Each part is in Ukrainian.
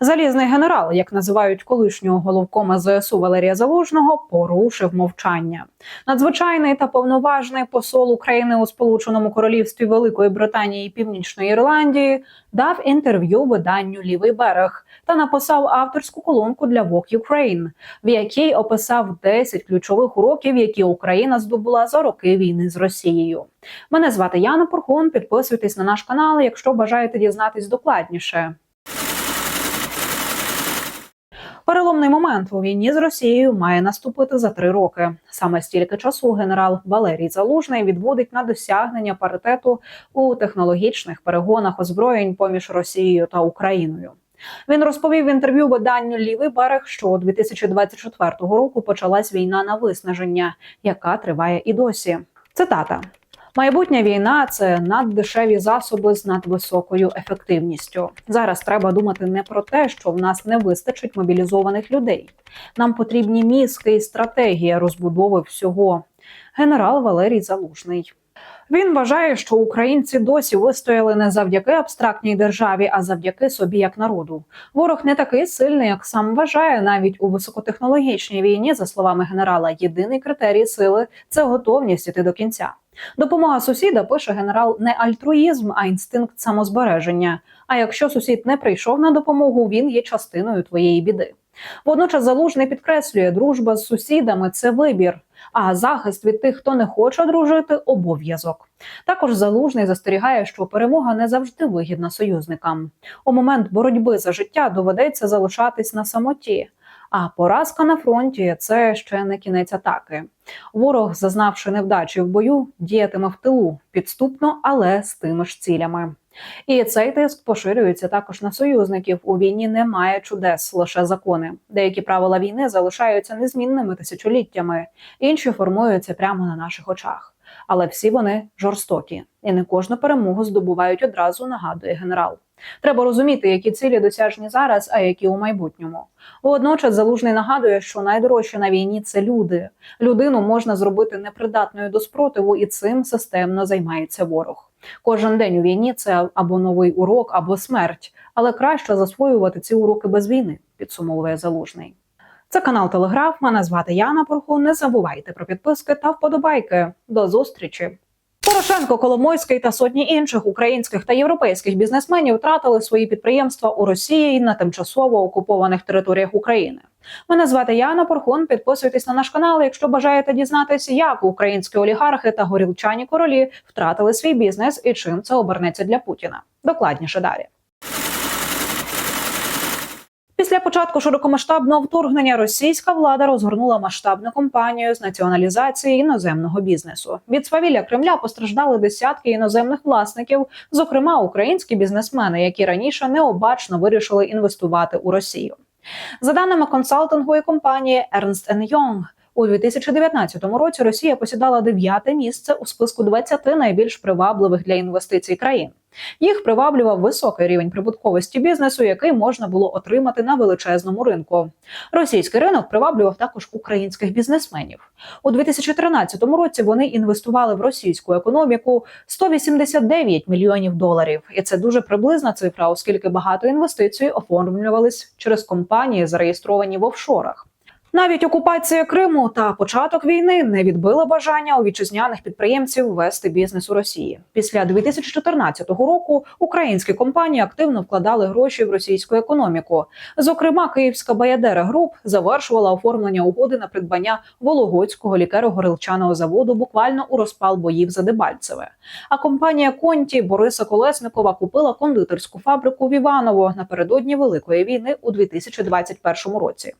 Залізний генерал, як називають колишнього головкома ЗСУ Валерія Залужного, порушив мовчання. Надзвичайний та повноважний посол України у Сполученому Королівстві Великої Британії і Північної Ірландії дав інтерв'ю виданню Лівий берег та написав авторську колонку для Vogue Ukraine, в якій описав 10 ключових уроків, які Україна здобула за роки війни з Росією. Мене звати Яна Порхун. Підписуйтесь на наш канал, якщо бажаєте дізнатись докладніше. Переломний момент у війні з Росією має наступити за три роки. Саме стільки часу генерал Валерій Залужний відводить на досягнення паритету у технологічних перегонах озброєнь поміж Росією та Україною. Він розповів в інтерв'ю виданню Лівий берег, що 2024 року почалась війна на виснаження, яка триває і досі. Цитата. Майбутня війна це наддешеві засоби з надвисокою ефективністю. Зараз треба думати не про те, що в нас не вистачить мобілізованих людей. Нам потрібні мізки і стратегія розбудови всього. Генерал Валерій Залужний. Він вважає, що українці досі вистояли не завдяки абстрактній державі, а завдяки собі як народу. Ворог не такий сильний, як сам вважає, навіть у високотехнологічній війні, за словами генерала, єдиний критерій сили це готовність іти до кінця. Допомога сусіда пише генерал не альтруїзм, а інстинкт самозбереження. А якщо сусід не прийшов на допомогу, він є частиною твоєї біди. Водночас залужний підкреслює, дружба з сусідами це вибір, а захист від тих, хто не хоче дружити, обов'язок. Також залужний застерігає, що перемога не завжди вигідна союзникам. У момент боротьби за життя доведеться залишатись на самоті. А поразка на фронті це ще не кінець атаки. Ворог, зазнавши невдачі в бою, діятиме в тилу підступно, але з тими ж цілями. І цей тиск поширюється також на союзників. У війні немає чудес, лише закони. Деякі правила війни залишаються незмінними тисячоліттями, інші формуються прямо на наших очах. Але всі вони жорстокі, і не кожну перемогу здобувають одразу. Нагадує генерал. Треба розуміти, які цілі досяжні зараз, а які у майбутньому. Водночас залужний нагадує, що найдорожче на війні це люди. Людину можна зробити непридатною до спротиву, і цим системно займається ворог. Кожен день у війні це або новий урок, або смерть, але краще засвоювати ці уроки без війни, підсумовує залужний. Це канал Телеграф. Мене звати Яна Порху. Не забувайте про підписки та вподобайки. До зустрічі. Порошенко, Коломойський та сотні інших українських та європейських бізнесменів втратили свої підприємства у Росії на тимчасово окупованих територіях України. Мене звати Яна Порхун. Підписуйтесь на наш канал, якщо бажаєте дізнатися, як українські олігархи та горілчані королі втратили свій бізнес і чим це обернеться для Путіна. Докладніше далі. Після початку широкомасштабного вторгнення російська влада розгорнула масштабну кампанію з націоналізації іноземного бізнесу. Від свавілля Кремля постраждали десятки іноземних власників, зокрема українські бізнесмени, які раніше необачно вирішили інвестувати у Росію. За даними консалтингової компанії Ernst Young, у 2019 році Росія посідала дев'яте місце у списку 20 найбільш привабливих для інвестицій країн. Їх приваблював високий рівень прибутковості бізнесу, який можна було отримати на величезному ринку. Російський ринок приваблював також українських бізнесменів. У 2013 році вони інвестували в російську економіку 189 мільйонів доларів, і це дуже приблизна цифра, оскільки багато інвестицій оформлювались через компанії, зареєстровані в офшорах. Навіть окупація Криму та початок війни не відбила бажання у вітчизняних підприємців вести бізнес у Росії. Після 2014 року українські компанії активно вкладали гроші в російську економіку. Зокрема, Київська Баядера Груп завершувала оформлення угоди на придбання Вологодського лікеро-горилчаного заводу буквально у розпал боїв за Дебальцеве. А компанія Конті Бориса Колесникова купила кондитерську фабрику в Іваново напередодні великої війни у 2021 році.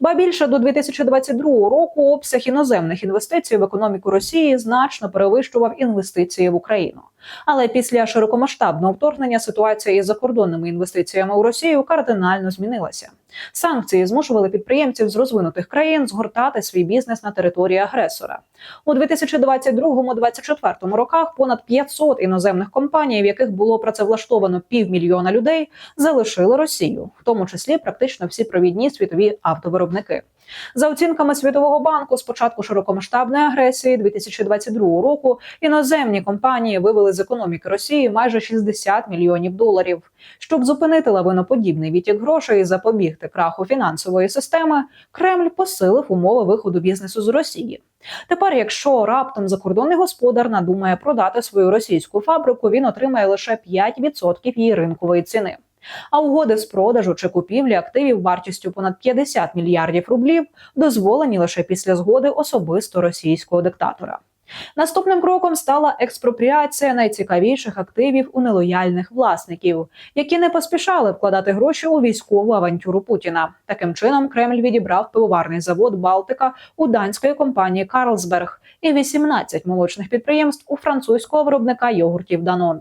Ба більше до 2022 року обсяг іноземних інвестицій в економіку Росії значно перевищував інвестиції в Україну. Але після широкомасштабного вторгнення ситуація із закордонними інвестиціями у Росію кардинально змінилася. Санкції змушували підприємців з розвинутих країн згортати свій бізнес на території агресора. У 2022-2024 роках понад 500 іноземних компаній, в яких було працевлаштовано півмільйона людей, залишили Росію, в тому числі практично всі провідні світові автовиробники. За оцінками Світового банку, з початку широкомасштабної агресії 2022 року іноземні компанії вивели з економіки Росії майже 60 мільйонів доларів. Щоб зупинити лавиноподібний відтік грошей і запобігти краху фінансової системи, Кремль посилив умови виходу бізнесу з Росії. Тепер, якщо раптом закордонний господар надумає продати свою російську фабрику, він отримає лише 5% її ринкової ціни. А угоди з продажу чи купівлі активів вартістю понад 50 мільярдів рублів дозволені лише після згоди особисто російського диктатора. Наступним кроком стала експропріація найцікавіших активів у нелояльних власників, які не поспішали вкладати гроші у військову авантюру Путіна. Таким чином Кремль відібрав пивоварний завод Балтика у данської компанії Карлсберг і 18 молочних підприємств у французького виробника йогуртів Данон.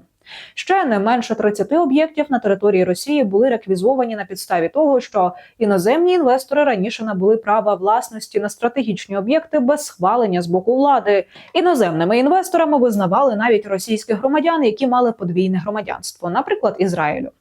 Ще не менше 30 об'єктів на території Росії були реквізовані на підставі того, що іноземні інвестори раніше набули права власності на стратегічні об'єкти без схвалення з боку влади. Іноземними інвесторами визнавали навіть російських громадян, які мали подвійне громадянство, наприклад, Ізраїлю.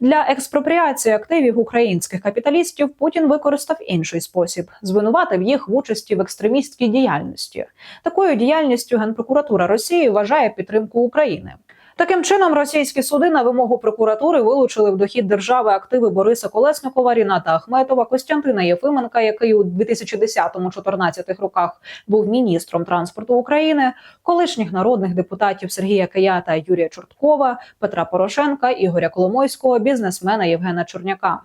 Для експропріації активів українських капіталістів Путін використав інший спосіб звинуватив їх в участі в екстремістській діяльності. Такою діяльністю Генпрокуратура Росії вважає підтримку України. Таким чином, російські суди на вимогу прокуратури вилучили в дохід держави активи Бориса Колесникова, Ріната Ахметова, Костянтина Єфименка, який у 2010-2014 роках був міністром транспорту України, колишніх народних депутатів Сергія Кия та Юрія Чорткова, Петра Порошенка, Ігоря Коломойського, бізнесмена Євгена Чорняка.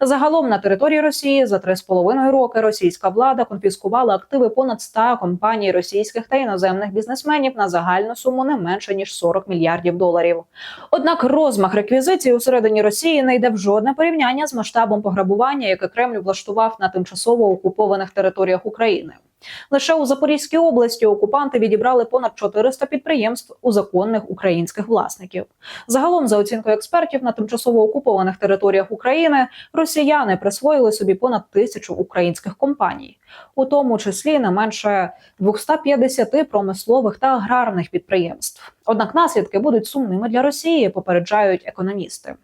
Загалом на території Росії за три з половиною роки російська влада конфіскувала активи понад 100 компаній російських та іноземних бізнесменів на загальну суму не менше ніж 40 мільярдів доларів. Однак розмах реквізиції у середині Росії не йде в жодне порівняння з масштабом пограбування, яке Кремль влаштував на тимчасово окупованих територіях України. Лише у Запорізькій області окупанти відібрали понад 400 підприємств у законних українських власників. Загалом, за оцінкою експертів, на тимчасово окупованих територіях України росіяни присвоїли собі понад тисячу українських компаній, у тому числі не менше 250 промислових та аграрних підприємств. Однак наслідки будуть сумними для Росії, попереджають економісти.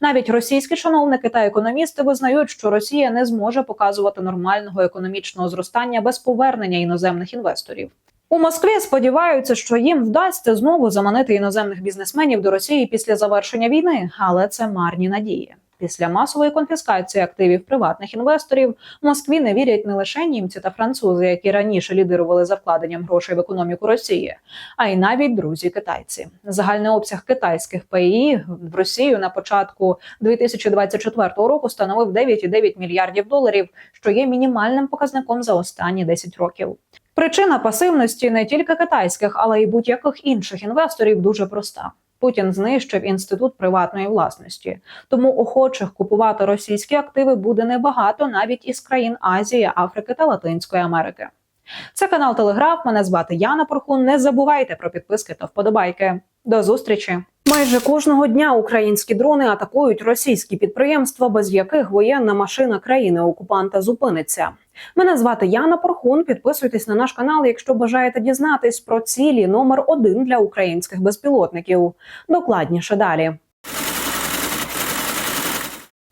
Навіть російські чиновники та економісти визнають, що Росія не зможе показувати нормального економічного зростання без повернення іноземних інвесторів. У Москві сподіваються, що їм вдасться знову заманити іноземних бізнесменів до Росії після завершення війни, але це марні надії. Після масової конфіскації активів приватних інвесторів в Москві не вірять не лише німці та французи, які раніше лідирували за вкладенням грошей в економіку Росії, а й навіть друзі китайці. Загальний обсяг китайських ПІ в Росію на початку 2024 року становив 9,9 мільярдів доларів, що є мінімальним показником за останні 10 років. Причина пасивності не тільки китайських, але й будь-яких інших інвесторів дуже проста. Путін знищив інститут приватної власності, тому охочих купувати російські активи буде небагато навіть із країн Азії, Африки та Латинської Америки. Це канал Телеграф. Мене звати Яна Порхун. Не забувайте про підписки та вподобайки. До зустрічі. Майже кожного дня українські дрони атакують російські підприємства, без яких воєнна машина країни окупанта зупиниться. Мене звати Яна Порхун. Підписуйтесь на наш канал, якщо бажаєте дізнатись про цілі номер один для українських безпілотників. Докладніше далі.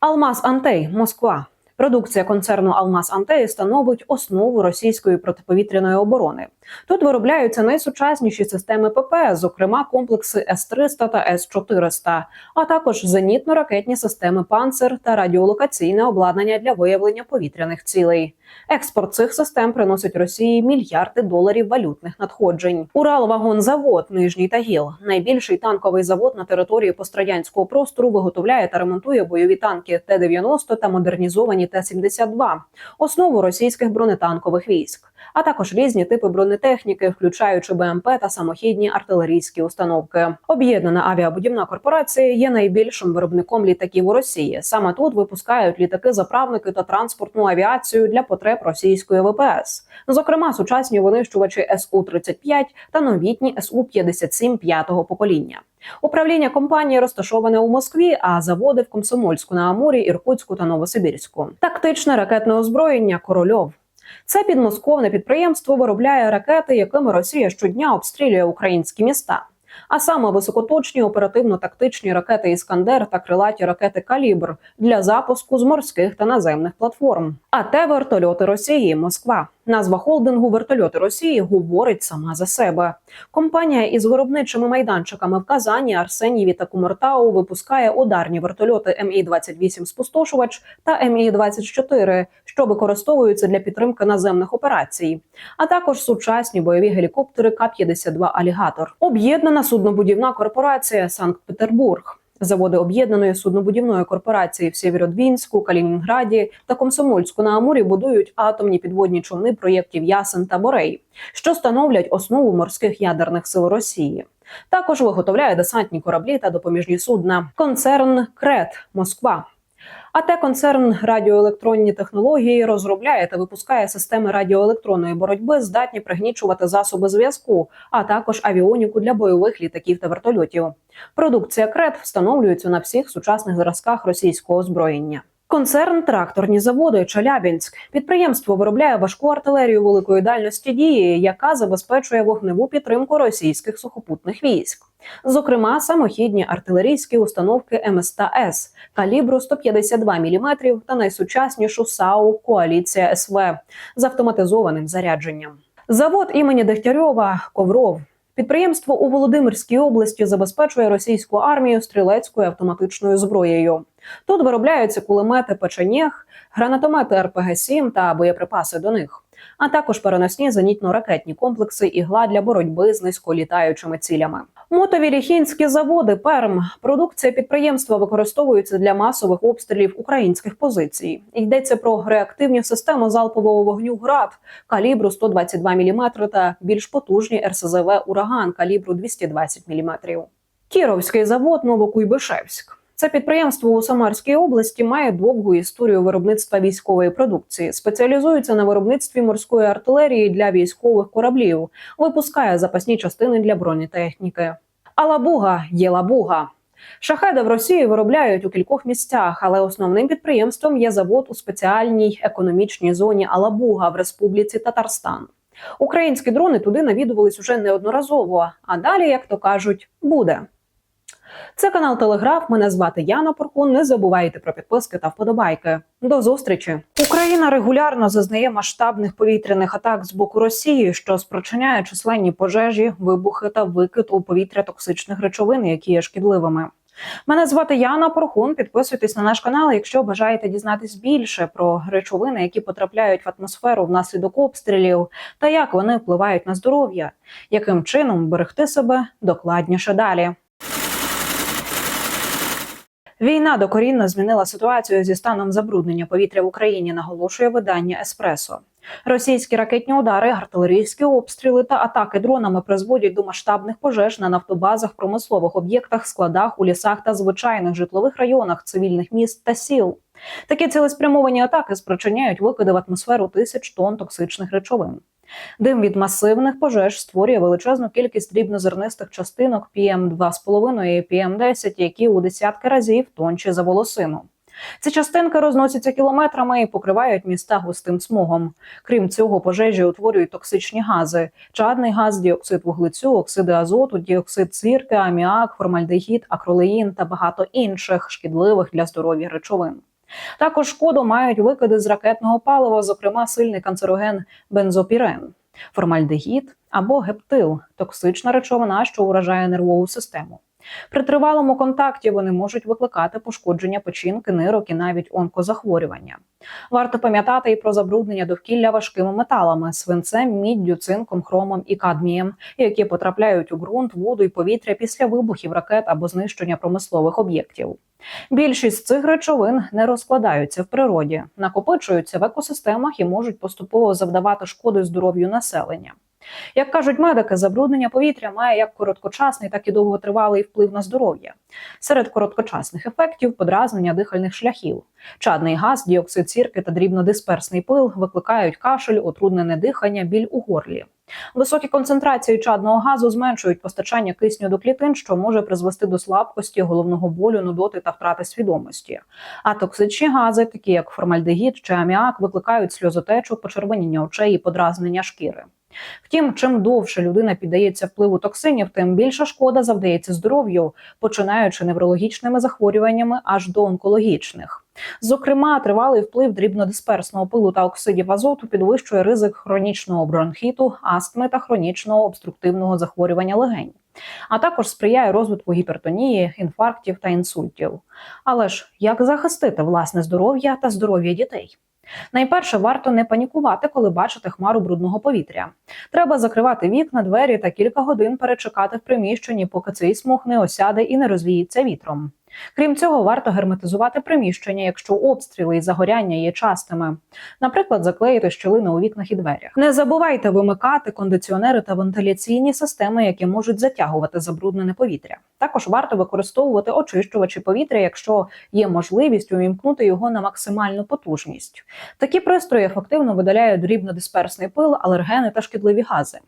Алмаз Антей, Москва. Продукція концерну Алмаз Антей становить основу російської протиповітряної оборони. Тут виробляються найсучасніші системи ПП, зокрема комплекси С-300 та С-400, а також зенітно-ракетні системи «Панцер» та радіолокаційне обладнання для виявлення повітряних цілей. Експорт цих систем приносить Росії мільярди доларів валютних надходжень. Уралвагонзавод Нижній Тагіл, найбільший танковий завод на території пострадянського простору, виготовляє та ремонтує бойові танки Т-90 та модернізовані Т-72, основу російських бронетанкових військ, а також різні типи бронетанків бронетехніки, включаючи БМП та самохідні артилерійські установки. Об'єднана авіабудівна корпорація є найбільшим виробником літаків у Росії. Саме тут випускають літаки-заправники та транспортну авіацію для потреб російської ВПС. Зокрема, сучасні винищувачі су 35 та новітні су 57 п'ятого покоління. Управління компанії розташоване у Москві, а заводи в Комсомольську на Амурі, Іркутську та Новосибірську. Тактичне ракетне озброєння Корольов. Це підмосковне підприємство виробляє ракети, якими Росія щодня обстрілює українські міста. А саме високоточні оперативно-тактичні ракети Іскандер та крилаті ракети Калібр для запуску з морських та наземних платформ. А те вертольоти Росії Москва. Назва холдингу вертольоти Росії говорить сама за себе. Компанія із виробничими майданчиками в Казані, Арсеніві та Кумертау випускає ударні вертольоти Мі 28 спустошувач та Мі 24 що використовуються для підтримки наземних операцій, а також сучасні бойові гелікоптери К-52 Алігатор. Об'єднана суднобудівна корпорація Санкт-Петербург. Заводи об'єднаної суднобудівної корпорації в Сєвєродвінську, Калінінграді та Комсомольську на Амурі будують атомні підводні човни проєктів Ясен та Борей, що становлять основу морських ядерних сил Росії. Також виготовляє десантні кораблі та допоміжні судна. Концерн Крет Москва. А те концерн радіоелектронні технології розробляє та випускає системи радіоелектронної боротьби, здатні пригнічувати засоби зв'язку, а також авіоніку для бойових літаків та вертольотів. Продукція крет встановлюється на всіх сучасних зразках російського озброєння. Концерн тракторні заводи Челябінськ. Підприємство виробляє важку артилерію великої дальності дії, яка забезпечує вогневу підтримку російських сухопутних військ. Зокрема, самохідні артилерійські установки МСТ-С калібру 152 мм та найсучаснішу САУ Коаліція СВ з автоматизованим зарядженням. Завод імені Дегтярьова Ковров. Підприємство у Володимирській області забезпечує російську армію стрілецькою автоматичною зброєю. Тут виробляються кулемети печенєг, гранатомети РПГ-7 та боєприпаси до них, а також переносні зенітно-ракетні комплекси ігла для боротьби з низьколітаючими цілями. Мотовіліхінські заводи Перм продукція підприємства використовується для масових обстрілів українських позицій. Йдеться про реактивні системи залпового вогню ГРАД калібру 122 мм та більш потужні РСЗВ Ураган калібру 220 мм. Кіровський завод Новокуйбишевськ. Це підприємство у Самарській області має довгу історію виробництва військової продукції, спеціалізується на виробництві морської артилерії для військових кораблів, випускає запасні частини для бронетехніки. Алабуга є лабуга. Шахеди в Росії виробляють у кількох місцях, але основним підприємством є завод у спеціальній економічній зоні Алабуга в Республіці Татарстан. Українські дрони туди навідувались уже неодноразово. А далі, як то кажуть, буде. Це канал Телеграф. Мене звати Яна Поркун. Не забувайте про підписки та вподобайки. До зустрічі. Україна регулярно зазнає масштабних повітряних атак з боку Росії, що спричиняє численні пожежі, вибухи та викид у повітря токсичних речовин, які є шкідливими. Мене звати Яна Порхун. Підписуйтесь на наш канал, якщо бажаєте дізнатись більше про речовини, які потрапляють в атмосферу внаслідок обстрілів, та як вони впливають на здоров'я, яким чином берегти себе докладніше далі. Війна докорінно змінила ситуацію зі станом забруднення повітря в Україні. Наголошує видання Еспресо. Російські ракетні удари, артилерійські обстріли та атаки дронами призводять до масштабних пожеж на нафтобазах, промислових об'єктах, складах у лісах та звичайних житлових районах цивільних міст та сіл. Такі цілеспрямовані атаки спричиняють викиди в атмосферу тисяч тонн токсичних речовин. Дим від масивних пожеж створює величезну кількість дрібнозернистих частинок PM2,5 і PM10, які у десятки разів тонші за волосину. Ці частинки розносяться кілометрами і покривають міста густим смогом. Крім цього, пожежі утворюють токсичні гази: чадний газ, діоксид вуглецю, оксиди азоту, діоксид цирки, аміак, формальдегід, акролеїн та багато інших шкідливих для здоров'я речовин. Також шкоду мають викиди з ракетного палива, зокрема сильний канцероген бензопірен, формальдегід або гептил токсична речовина, що уражає нервову систему. При тривалому контакті вони можуть викликати пошкодження печінки, нирок і навіть онкозахворювання. Варто пам'ятати і про забруднення довкілля важкими металами свинцем, міддю, цинком, хромом і кадмієм, які потрапляють у ґрунт, воду і повітря після вибухів ракет або знищення промислових об'єктів. Більшість цих речовин не розкладаються в природі, накопичуються в екосистемах і можуть поступово завдавати шкоди здоров'ю населення. Як кажуть медики, забруднення повітря має як короткочасний, так і довготривалий вплив на здоров'я. Серед короткочасних ефектів подразнення дихальних шляхів. Чадний газ, діоксид сірки та дрібнодисперсний пил викликають кашель, отруднене дихання, біль у горлі. Високі концентрації чадного газу зменшують постачання кисню до клітин, що може призвести до слабкості, головного болю, нудоти та втрати свідомості. А токсичні гази, такі як формальдегід чи аміак, викликають сльозотечу, почервоніння очей і подразнення шкіри. Втім, чим довше людина піддається впливу токсинів, тим більша шкода завдається здоров'ю, починаючи неврологічними захворюваннями аж до онкологічних. Зокрема, тривалий вплив дрібнодисперсного пилу та оксидів азоту підвищує ризик хронічного бронхіту, астми та хронічного обструктивного захворювання легень, а також сприяє розвитку гіпертонії, інфарктів та інсультів. Але ж як захистити власне здоров'я та здоров'я дітей? Найперше, варто не панікувати, коли бачите хмару брудного повітря. Треба закривати вікна, двері та кілька годин перечекати в приміщенні, поки цей смог не осяде і не розвіється вітром. Крім цього, варто герметизувати приміщення, якщо обстріли і загоряння є частими. Наприклад, заклеїти щілини у вікнах і дверях. Не забувайте вимикати кондиціонери та вентиляційні системи, які можуть затягувати забруднене повітря. Також варто використовувати очищувачі повітря, якщо є можливість увімкнути його на максимальну потужність. Такі пристрої ефективно видаляють дрібнодисперсний пил, алергени та шкідливі гази.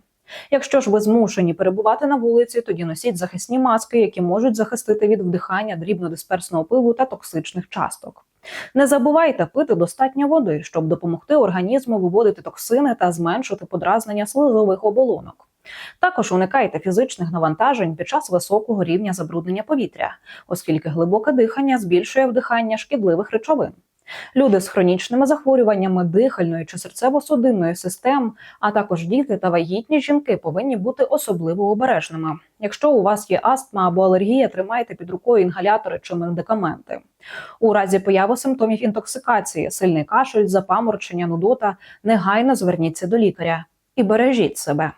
Якщо ж ви змушені перебувати на вулиці, тоді носіть захисні маски, які можуть захистити від вдихання дрібнодисперсного пилу та токсичних часток. Не забувайте пити достатньо води, щоб допомогти організму виводити токсини та зменшити подразнення слизових оболонок. Також уникайте фізичних навантажень під час високого рівня забруднення повітря, оскільки глибоке дихання збільшує вдихання шкідливих речовин. Люди з хронічними захворюваннями дихальної чи серцево-судинної систем, а також діти та вагітні жінки повинні бути особливо обережними. Якщо у вас є астма або алергія, тримайте під рукою інгалятори чи медикаменти. У разі появи симптомів інтоксикації, сильний кашель, запаморочення, нудота, негайно зверніться до лікаря і бережіть себе.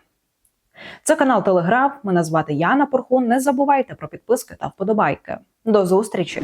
Це канал Телеграф. Мене звати Яна Порхун. Не забувайте про підписки та вподобайки. До зустрічі!